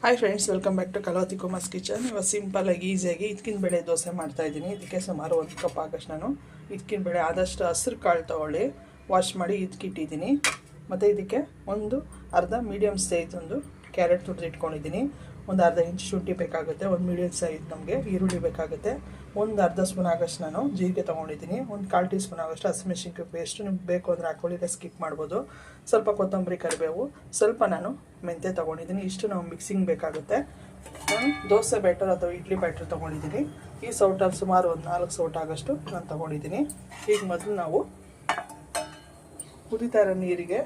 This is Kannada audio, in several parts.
Hi friends welcome back to Kalavathi Kumar's kitchen ಇವಾಗ ಸಿಂಪಲಾಗಿ ಈಸಿಯಾಗಿ ಇದಕ್ಕಿನ ಬೇಳೆ ದೋಸೆ ಮಾಡ್ತಾ ಇದ್ದೀನಿ. ಇದಕ್ಕೆ ಸುಮಾರು ಒಂದು ಕಪ್ ಆಗಷ್ಟು ನಾನು ಇದಕ್ಕಿನ ಬೇಳೆ, ಆದಷ್ಟು ಹಸಿರು ಕಾಳು ತೊಗೊಳ್ಳಿ. ವಾಶ್ ಮಾಡಿ ಇದಕ್ಕಿಟ್ಟಿದ್ದೀನಿ ಮತ್ತು ಇದಕ್ಕೆ ಒಂದು ಅರ್ಧ ಮೀಡಿಯಮ್ ಸೈಜ್ ಒಂದು ಕ್ಯಾರೆಟ್ ತುರಿದು ಇಟ್ಕೊಂಡಿದ್ದೀನಿ. ಒಂದು ಅರ್ಧ ಇಂಚ್ ಶುಂಠಿ ಬೇಕಾಗುತ್ತೆ, ಒಂದು ಮೀಡಿಯಮ್ ಸೈಜ್ ನಮಗೆ ಈರುಳ್ಳಿ ಬೇಕಾಗುತ್ತೆ. ಒಂದು ಅರ್ಧ ಸ್ಪೂನ್ ಆಗಷ್ಟು ನಾನು ಜೀರಿಗೆ ತೊಗೊಂಡಿದ್ದೀನಿ. ಒಂದು ಕಾಲು ಟೀ ಸ್ಪೂನ್ ಆಗೋಷ್ಟು ಹಸಿಮೆಣ್ಸಿನ್ಕಾಯಿ ಪೇಸ್ಟ್ ನಿಮ್ಗೆ ಬೇಕು ಅಂದರೆ ಹಾಕೊಳ್ಳಿ ಸ್ಕಿಪ್ ಮಾಡ್ಬೋದು. ಸ್ವಲ್ಪ ಕೊತ್ತಂಬರಿ ಕರಿಬೇವು, ಸ್ವಲ್ಪ ನಾನು ಮೆಂತ್ಯ ತೊಗೊಂಡಿದ್ದೀನಿ. ಇಷ್ಟು ನಾವು ಮಿಕ್ಸಿಂಗ್ ಬೇಕಾಗುತ್ತೆ. ನಾನು ದೋಸೆ ಬ್ಯಾಟರ್ ಅಥವಾ ಇಡ್ಲಿ ಬ್ಯಾಟರ್ ತೊಗೊಂಡಿದ್ದೀನಿ. ಈ ಸೌಟಲ್ಲಿ ಸುಮಾರು ಒಂದು ನಾಲ್ಕು ಸೌಟ್ ಆಗೋಷ್ಟು ನಾನು ತೊಗೊಂಡಿದ್ದೀನಿ. ಈಗ ಮೊದಲು ನಾವು ಕುದಿತಾ ಇರೋ ನೀರಿಗೆ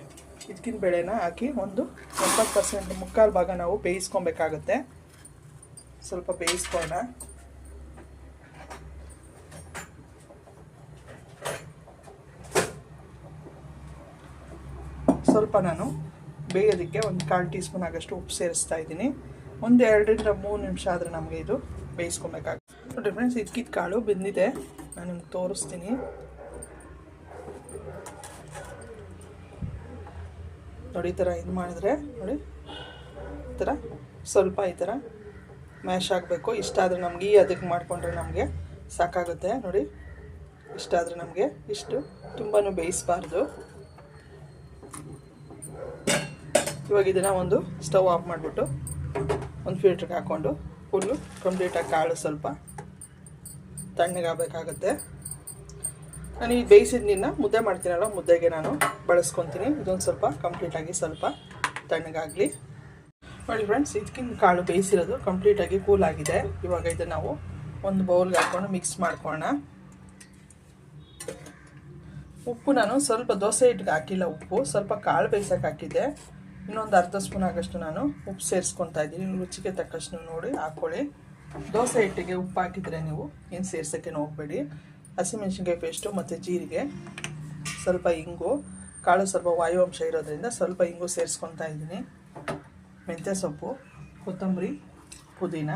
ಇದಕ್ಕಿನ ಬೆಳೆನ ಹಾಕಿ ಒಂದು ಎಪ್ಪತ್ತು ಪರ್ಸೆಂಟ್ ಮುಕ್ಕಾಲು ಭಾಗ ನಾವು ಬೇಯಿಸ್ಕೊಬೇಕಾಗತ್ತೆ. ಸ್ವಲ್ಪ ಬೇಯಿಸ್ಕೊಳ್ಳೋಣ. ಸ್ವಲ್ಪ ನಾನು ಬೇಯೋದಕ್ಕೆ ಒಂದು ಕಾಲು ಟೀ ಸ್ಪೂನ್ ಆಗಷ್ಟು ಉಪ್ಪು ಸೇರಿಸ್ತಾ ಇದ್ದೀನಿ. ಒಂದು ಎರಡರಿಂದ ಮೂರು ನಿಮಿಷ ಆದರೆ ನಮಗೆ ಇದು ಬೇಯಿಸ್ಕೊಬೇಕಾಗುತ್ತೆ. ನೋಡಿ ಫ್ರೆಂಡ್ಸ್ ಇದಕ್ಕಿದ ಕಾಳು ಬೆಂದಿದೆ. ನಾನು ನಿಮ್ಗೆ ತೋರಿಸ್ತೀನಿ. ನೋಡಿ, ಈ ಥರ ಇದು ಮಾಡಿದ್ರೆ, ನೋಡಿ, ಈ ಥರ ಸ್ವಲ್ಪ ಈ ಥರ ಮ್ಯಾಶ್ ಆಗಬೇಕು. ಇಷ್ಟಾದರೆ ನಮಗೆ ಈ ಅದಕ್ಕೆ ಮಾಡಿಕೊಂಡ್ರೆ ನಮಗೆ ಸಾಕಾಗುತ್ತೆ. ನೋಡಿ ಇಷ್ಟಾದರೆ ನಮಗೆ ಇಷ್ಟು. ತುಂಬಾ ಬೇಯಿಸಬಾರ್ದು. ಇವಾಗ ಇದನ್ನು ಒಂದು ಸ್ಟವ್ ಆಫ್ ಮಾಡಿಬಿಟ್ಟು ಒಂದು ಫಿಲ್ಟ್ರಿಗೆ ಹಾಕ್ಕೊಂಡು, ಫುಲ್ಲು ಕಂಪ್ಲೀಟಾಗಿ ಕಾಳು ಸ್ವಲ್ಪ ತಣ್ಣಗಾಗಬೇಕಾಗತ್ತೆ. ನಾನು ಈ ಬೇಯಿಸಿದ ಮುದ್ದೆ ಮಾಡ್ತೀನಲ್ಲ, ಮುದ್ದೆಗೆ ನಾನು ಬಳಸ್ಕೊತೀನಿ. ಇದೊಂದು ಸ್ವಲ್ಪ ಕಂಪ್ಲೀಟಾಗಿ ಸ್ವಲ್ಪ ತಣ್ಣಗಾಗಲಿ. ನೋಡಿ ಫ್ರೆಂಡ್ಸ್ ಇದಕ್ಕಿಂತ ಕಾಳು ಬೇಯಿಸಿರೋದು ಕಂಪ್ಲೀಟಾಗಿ ಕೂಲ್ ಆಗಿದೆ. ಇವಾಗ ಇದನ್ನು ನಾವು ಒಂದು ಬೌಲ್ಗೆ ಹಾಕ್ಕೊಂಡು ಮಿಕ್ಸ್ ಮಾಡ್ಕೊಳ್ಳೋಣ. ಉಪ್ಪು ನಾನು ಸ್ವಲ್ಪ ದೋಸೆ ಹಿಟ್ಟಿಗೆ ಹಾಕಿಲ್ಲ ಉಪ್ಪು, ಸ್ವಲ್ಪ ಕಾಳು ಬೇಯಿಸೋಕೆ ಹಾಕಿದ್ದೆ. ಇನ್ನೊಂದು ಅರ್ಧ ಸ್ಪೂನ್ ಆಗೋಷ್ಟು ನಾನು ಉಪ್ಪು ಸೇರಿಸ್ಕೊತಾ ಇದ್ದೀನಿ. ರುಚಿಗೆ ತಕ್ಕಷ್ಟು ನೋಡಿ ಹಾಕ್ಕೊಳ್ಳಿ ದೋಸೆ ಹಿಟ್ಟಿಗೆ ಉಪ್ಪು ಹಾಕಿದರೆ ನೀವು ಏನು ಸೇರ್ಸೋಕ್ಕೆ ಹೋಗಬೇಡಿ ಹಸಿಮೆಣ್ಸಿನ್ಕಾಯಿ ಪೇಸ್ಟು ಮತ್ತು ಜೀರಿಗೆ, ಸ್ವಲ್ಪ ಇಂಗು, ಕಾಳು ಸ್ವಲ್ಪ ವಾಯುವಂಶ ಇರೋದ್ರಿಂದ ಸ್ವಲ್ಪ ಇಂಗು ಸೇರಿಸ್ಕೊತಾ ಇದ್ದೀನಿ. ಮೆಂತ್ಯ ಸೊಪ್ಪು, ಕೊತ್ತಂಬರಿ, ಪುದೀನ,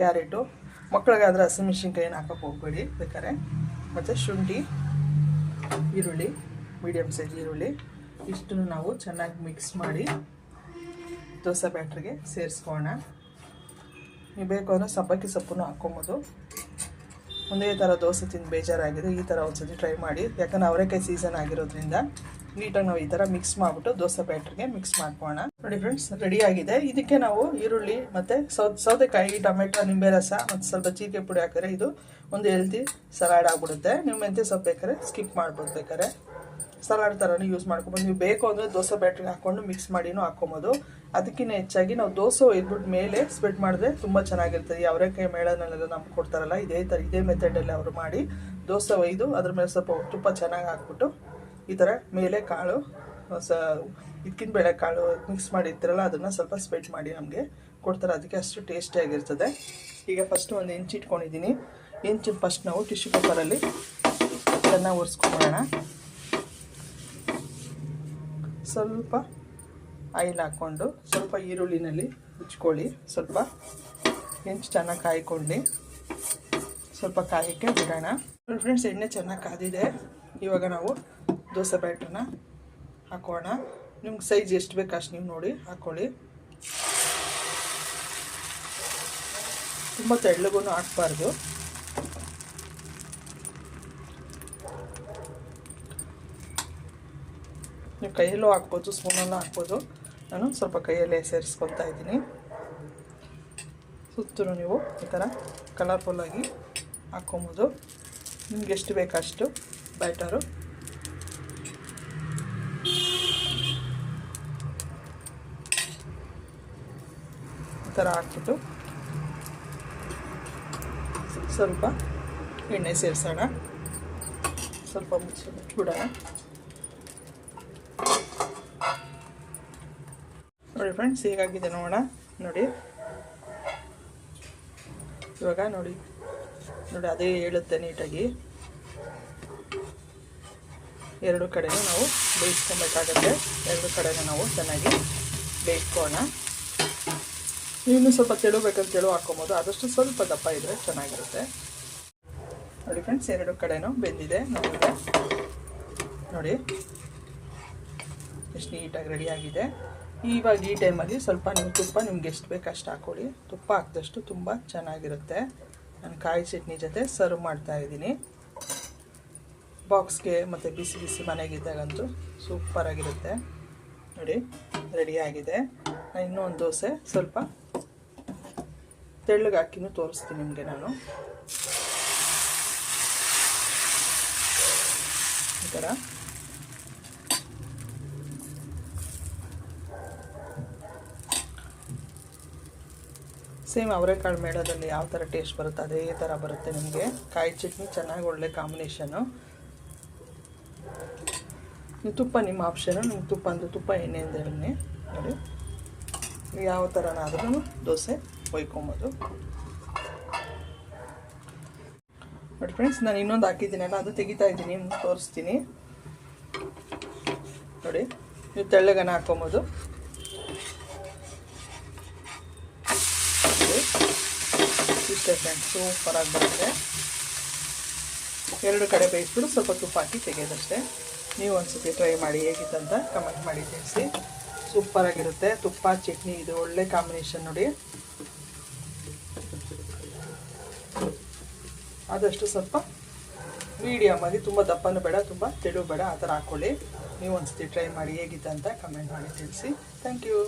ಕ್ಯಾರೆಟು. ಮಕ್ಕಳಿಗಾದರೆ ಹಸಿಮೆಣ್ಸಿನ್ಕಾಯಿನ ಹಾಕೋಕೆ ಹೋಗಬೇಡಿ, ಬೇಕಾದ್ರೆ. ಮತ್ತು ಶುಂಠಿ, ಈರುಳ್ಳಿ ಮೀಡಿಯಮ್ ಸೈಜ್ ಈರುಳ್ಳಿ. ಇಷ್ಟನ್ನು ನಾವು ಚೆನ್ನಾಗಿ ಮಿಕ್ಸ್ ಮಾಡಿ ದೋಸೆ ಬ್ಯಾಟ್ರಿಗೆ ಸೇರಿಸ್ಕೊಳ್ಳೋಣ. ನೀವು ಬೇಕು ಅಂದರೆ ಸಬ್ಬಕ್ಕಿ ಸೊಪ್ಪನ್ನು ಹಾಕ್ಕೊಬೋದು. ಒಂದೇ ಥರ ದೋಸೆ ತಿಂದು ಬೇಜಾರಾಗಿದೆ, ಈ ಥರ ಒಂದ್ಸತಿ ಟ್ರೈ ಮಾಡಿ. ಯಾಕಂದ್ರೆ ಅವರೇಕಾಯಿ ಸೀಸನ್ ಆಗಿರೋದ್ರಿಂದ ನೀಟಾಗಿ ನಾವು ಈ ಥರ ಮಿಕ್ಸ್ ಮಾಡಿಬಿಟ್ಟು ದೋಸೆ ಬ್ಯಾಟ್ರಿಗೆ ಮಿಕ್ಸ್ ಮಾಡ್ಕೋಣ ನೋಡಿ ಫ್ರೆಂಡ್ಸ್ ರೆಡಿ ಆಗಿದೆ. ಇದಕ್ಕೆ ನಾವು ಈರುಳ್ಳಿ ಮತ್ತು ಸೌತೆಕಾಯಿ, ಟೊಮೆಟೊ, ನಿಂಬೆ ರಸ ಮತ್ತು ಸ್ವಲ್ಪ ಜೀರಿಗೆ ಪುಡಿ ಹಾಕಿದ್ರೆ ಇದು ಒಂದು ಹೆಲ್ತಿ ಸಲಾಡ್ ಆಗಿಬಿಡುತ್ತೆ. ನೀವು ಮೆಂತ್ಯ ಸೊಪ್ಪು ಬೇಕಾದ್ರೆ ಸ್ಕಿಪ್ ಮಾಡ್ಬೋದು ಬೇಕಾದ್ರೆ. ಸಲಾಡ್ ಥರನೂ ಯೂಸ್ ಮಾಡ್ಕೊಬೋದು. ನೀವು ಬೇಕು ಅಂದರೆ ದೋಸೆ ಬ್ಯಾಟ್ರಿಗೆ ಹಾಕ್ಕೊಂಡು ಮಿಕ್ಸ್ ಮಾಡಿನೂ ಹಾಕ್ಕೊಬೋದು. ಅದಕ್ಕಿಂತ ಹೆಚ್ಚಾಗಿ ನಾವು ದೋಸೆ ಒಯ್ದ್ಬಿಟ್ಟು ಮೇಲೆ ಸ್ಪ್ರೆಡ್ ಮಾಡಿದ್ರೆ ತುಂಬ ಚೆನ್ನಾಗಿರ್ತದೆ. ಈ ಅವರೆಕಾಯಿ ಮೇಳನೆಲ್ಲ ನಮ್ಗೆ ಕೊಡ್ತಾರಲ್ಲ, ಇದೇ ಥರ ಇದೇ ಮೆಥಡಲ್ಲಿ ಅವರು ಮಾಡಿ ದೋಸೆ ಒಯ್ದು ಅದ್ರ ಮೇಲೆ ಸ್ವಲ್ಪ ತುಪ್ಪ ಚೆನ್ನಾಗಿ ಹಾಕ್ಬಿಟ್ಟು ಈ ಥರ ಮೇಲೆ ಕಾಳು, ಸ ಇದಕ್ಕಿನ ಬೇಳೆ ಕಾಳು ಮಿಕ್ಸ್ ಮಾಡಿರ್ತೀರಲ್ಲ, ಅದನ್ನು ಸ್ವಲ್ಪ ಸ್ಪ್ರೆಡ್ ಮಾಡಿ ನಮಗೆ ಕೊಡ್ತಾರೆ. ಅದಕ್ಕೆ ಅಷ್ಟು ಟೇಸ್ಟಿಯಾಗಿರ್ತದೆ ಈಗ ಫಸ್ಟು ಒಂದು ಇಂಚು ಇಟ್ಕೊಂಡಿದ್ದೀನಿ ಇಂಚು ಫಸ್ಟ್ ನಾವು ಟಿಶ್ಯೂ ಪೇಪರಲ್ಲಿ ಚೆನ್ನಾಗಿ ಒರೆಸ್ಕೊಂಬಿಡೋಣ ಸ್ವಲ್ಪ ಆಯಿಲ್ ಹಾಕ್ಕೊಂಡು ಸ್ವಲ್ಪ ಈರುಳ್ಳಿನಲ್ಲಿ ಉಚ್ಕೊಳ್ಳಿ ಸ್ವಲ್ಪ ಹೆಂಚು ಚೆನ್ನಾಗಿ ಕಾಯ್ಕೊಳ್ಳಿ. ಸ್ವಲ್ಪ ಕಾಯಕ್ಕೆ ಬಿಡೋಣ. ಫ್ರೆಂಡ್ಸ್ ಎಣ್ಣೆ ಚೆನ್ನಾಗಿ ಕಾದಿದೆ. ಇವಾಗ ನಾವು ದೋಸೆ ಬ್ಯಾಟ್ರನ್ನ ಹಾಕೋಣ. ನಿಮ್ಗೆ ಸೈಜ್ ಎಷ್ಟು ಬೇಕು ಅಷ್ಟು ನೀವು ನೋಡಿ ಹಾಕ್ಕೊಳ್ಳಿ ತುಂಬ ತೆಳ್ಳಗೂ ಹಾಕ್ಬಾರ್ದು. ನೀವು ಕೈಯಲ್ಲೂ ಹಾಕ್ಬೋದು ಸ್ಪೂನಲ್ಲೂ ಹಾಕ್ಬೋದು. ನಾನು ಸ್ವಲ್ಪ ಕೈಯಲ್ಲೇ ಸೇರಿಸ್ಕೊಳ್ತಾ ಇದ್ದೀನಿ. ಸುತ್ತಲೂ ನೀವು ಈ ಥರ ಕಲರ್ಫುಲ್ಲಾಗಿ ಹಾಕ್ಕೊಬೋದು. ನಿಮ್ಗೆ ಎಷ್ಟು ಬೇಕಷ್ಟು ಬ್ಯಾಟರು ಈ ಥರ ಹಾಕ್ಬಿಟ್ಟು ಸ್ವಲ್ಪ ಎಣ್ಣೆ ಸೇರಿಸೋಣ. ಸ್ವಲ್ಪ ಮುಚ್ಚಿ ಮುಚ್ಚಿಬಿಡೋಣ. ನೋಡಿ ಫ್ರೆಂಡ್ಸ್ ಹೇಗಾಗಿದೆ ನೋಡೋಣ ನೋಡಿ. ಇವಾಗ ನೋಡಿ ನೋಡಿ ಅದೇ ಹೇಳುತ್ತೆ ನೀಟಾಗಿ. ಎರಡು ಕಡೆನೂ ನಾವು ಬೇಯಿಸ್ಕೊಬೇಕಾಗತ್ತೆ. ಎರಡು ಕಡೆನೂ ನಾವು ಚೆನ್ನಾಗಿ ಬೇಯಿಸ್ಕೋಣ ಇನ್ನೂ ಸ್ವಲ್ಪ ತೆಳು ತೆಳು ಹಾಕ್ಕೊಬೋದು. ಆದಷ್ಟು ಸ್ವಲ್ಪ ದಪ್ಪ ಇದ್ದರೆ ಚೆನ್ನಾಗಿರುತ್ತೆ. ನೋಡಿ ಫ್ರೆಂಡ್ಸ್ ಎರಡು ಕಡೆನೂ ಬೆಂದಿದೆ. ನಮಗೆ ನೋಡಿ. ಎಷ್ಟು ನೀಟಾಗಿ ರೆಡಿಯಾಗಿದೆ ಇವಾಗ ಈ ಟೈಮಲ್ಲಿ ಸ್ವಲ್ಪ ನೀವು ತುಪ್ಪ ನಿಮ್ಗೆ ಎಷ್ಟು ಬೇಕು ಅಷ್ಟು ಹಾಕ್ಕೊಳ್ಳಿ ತುಪ್ಪ ಹಾಕಿದಷ್ಟು ತುಂಬ ಚೆನ್ನಾಗಿರುತ್ತೆ. ನಾನು ಕಾಯಿ ಚಟ್ನಿ ಜೊತೆ ಸರ್ವ್ ಮಾಡ್ತಾ ಇದ್ದೀನಿ. ಬಾಕ್ಸ್ಗೆ ಮತ್ತು ಬಿಸಿ ಬಿಸಿ ಮನೆಗಿದ್ದಾಗಂತೂ ಸೂಪರಾಗಿರುತ್ತೆ ನೋಡಿ ರೆಡಿಯಾಗಿದೆ ನಾನು ಇನ್ನೂ ಒಂದು ದೋಸೆ ಸ್ವಲ್ಪ ತೆಳ್ಳಗೆ ಹಾಕಿನೂ ತೋರಿಸ್ತೀನಿ ನಿಮಗೆ ನಾನು. ಈ ಥರ ಸೇಮ್ ಅವರೆಕಾಳು ಮೇಳದಲ್ಲಿ ಯಾವ ಥರ ಟೇಸ್ಟ್ ಬರುತ್ತೆ, ಅದೇ ಥರ ಬರುತ್ತೆ ನಿಮಗೆ. ಕಾಯಿ ಚಟ್ನಿ ಚೆನ್ನಾಗಿ ಒಳ್ಳೆ ಕಾಂಬಿನೇಷನು ತುಪ್ಪ ನಿಮ್ಮ ಆಪ್ಷನು ನಿಮ್ಗೆ ತುಪ್ಪ ಅಂದರೆ ತುಪ್ಪ ಎಣ್ಣೆ ಅಂತ ಎಣ್ಣೆ. ನೋಡಿ. ಯಾವ ಥರನಾದ್ರೂ ದೋಸೆ ಒಯ್ಕೊಬೋದು. ಬಟ್ ಫ್ರೆಂಡ್ಸ್ ನಾನು ಇನ್ನೊಂದು ಹಾಕಿದ್ದೀನಲ್ಲ, ಅದು ತೆಗಿತಾ ಇದ್ದೀನಿ, ತೋರಿಸ್ತೀನಿ. ನೋಡಿ, ನೀವು ತೆಳ್ಳಗನ ಹಾಕೊಬೋದು ನೋಡಿ. ಇಷ್ಟೇ ಫ್ರೆಂಡ್ಸ್ ಸೂಪರಾಗಿ ಬರುತ್ತೆ ಎರಡು ಕಡೆ ಬೇಯಿಸ್ಬಿಟ್ಟು ಸ್ವಲ್ಪ ತುಪ್ಪ ಹಾಕಿ ತೆಗೆಯೋದಷ್ಟೇ. ನೀವು ಒಂದ್ಸತಿ ಟ್ರೈ ಮಾಡಿ ಹೇಗಿತ್ತಂತ ಕಮೆಂಟ್ ಮಾಡಿ ತಿಳಿಸಿ. ಸೂಪರಾಗಿರುತ್ತೆ ತುಪ್ಪ, ಚಟ್ನಿ, ಇದು ಒಳ್ಳೆ ಕಾಂಬಿನೇಷನ್ ನೋಡಿ. ಆದಷ್ಟು ಸ್ವಲ್ಪ ಮೀಡಿಯಮ್ ಆಗಿ ತುಂಬ ದಪ್ಪನೂ ಬೇಡ, ತುಂಬ ತೆಳು ಬೇಡ, ಆ ಥರ ಹಾಕ್ಕೊಳ್ಳಿ. ನೀವು ಒಂದ್ಸತಿ ಟ್ರೈ ಮಾಡಿ ಹೇಗಿತ್ತು ಅಂತ ಕಮೆಂಟ್ ಮಾಡಿ ತಿಳಿಸಿ. Thank you